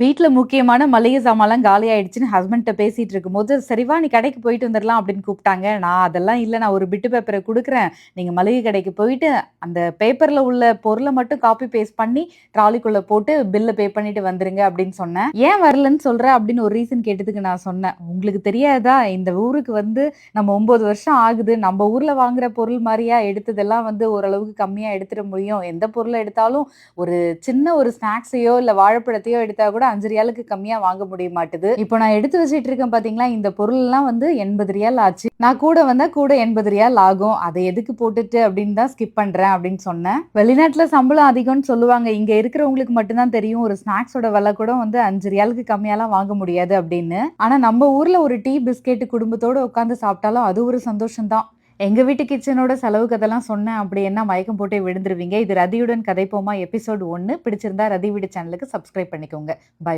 வீட்டில் முக்கியமான மளிகை சாமான்லாம் காலி ஆயிடுச்சுன்னு ஹஸ்பண்ட்ட பேசிட்டு இருக்கும்போது சரிவா நீ கடைக்கு போயிட்டு வந்துடலாம் அப்படின்னு கூப்பிட்டாங்க. நான் அதெல்லாம் இல்லை நான் ஒரு பிட்டு பேப்பரை கொடுக்குறேன். நீங்கள் மளிகை கடைக்கு போயிட்டு அந்த பேப்பரில் உள்ள பொருளை மட்டும் காப்பி பேஸ்ட் பண்ணி ட்ராலிக்குள்ளே போட்டு பில்லை பே பண்ணிட்டு வந்துருங்க அப்படின்னு சொன்னேன். ஏன் வரலன்னு சொல்கிற அப்படின்னு ஒரு ரீசன் கேட்டதுக்கு நான் சொன்னேன். உங்களுக்கு தெரியாதா? இந்த ஊருக்கு வந்து நம்ம ஒம்பது வருஷம் ஆகுது. நம்ம ஊரில் வாங்குற பொருள் மாதிரியா எடுத்ததெல்லாம் வந்து ஓரளவுக்கு கம்மியாக எடுத்துட முடியும். எந்த பொருளை எடுத்தாலும் ஒரு சின்ன ஒரு ஸ்நாக்ஸையோ இல்லை வாழைப்பழத்தையோ எடுத்தால் கூட அஞ்சு ரியாலுக்கு கம்மியாக வாங்க முடிய மாட்டுது. இப்போ நான் எடுத்து வச்சிட்டு இருக்கேன் பார்த்தீங்களா இந்த பொருள் எல்லாம் வந்து எண்பது ரியால் ஆச்சு. நான் கூட வந்தா கூட எண்பது ரியால் ஆகும். அதை எதுக்கு போட்டுட்டு அப்படின்னு தான் ஸ்கிப் பண்றேன் அப்படின்னு சொன்னேன். வெளிநாட்டுல சம்பளம் அதிகம்னு சொல்லுவாங்க. இங்க இருக்கிறவங்களுக்கு மட்டும்தான் தெரியும். ஒரு ஸ்நாக்ஸோட விலை கூட வந்து அஞ்சு ரியாலுக்கு கம்மியாலாம் வாங்க முடியாது அப்படின்னு. ஆனா நம்ம ஊர்ல ஒரு டீ பிஸ்கெட் குடும்பத்தோட உட்காந்து சாப்பிட்டாலும் அது ஒரு சந்தோஷம் தான் எங்க வீட்டு கிச்சனோட செலவு கதெல்லாம் சொன்னேன் அப்படி என்ன மயக்கம் போட்டு விழுந்துருவீங்க. இது ரதியுடன் கதைப்போமா? எபிசோடு ஒன்று பிடிச்சிருந்தா ரதி வீடு சேனலுக்கு சப்ஸ்கிரைப் பண்ணிக்கோங்க. பை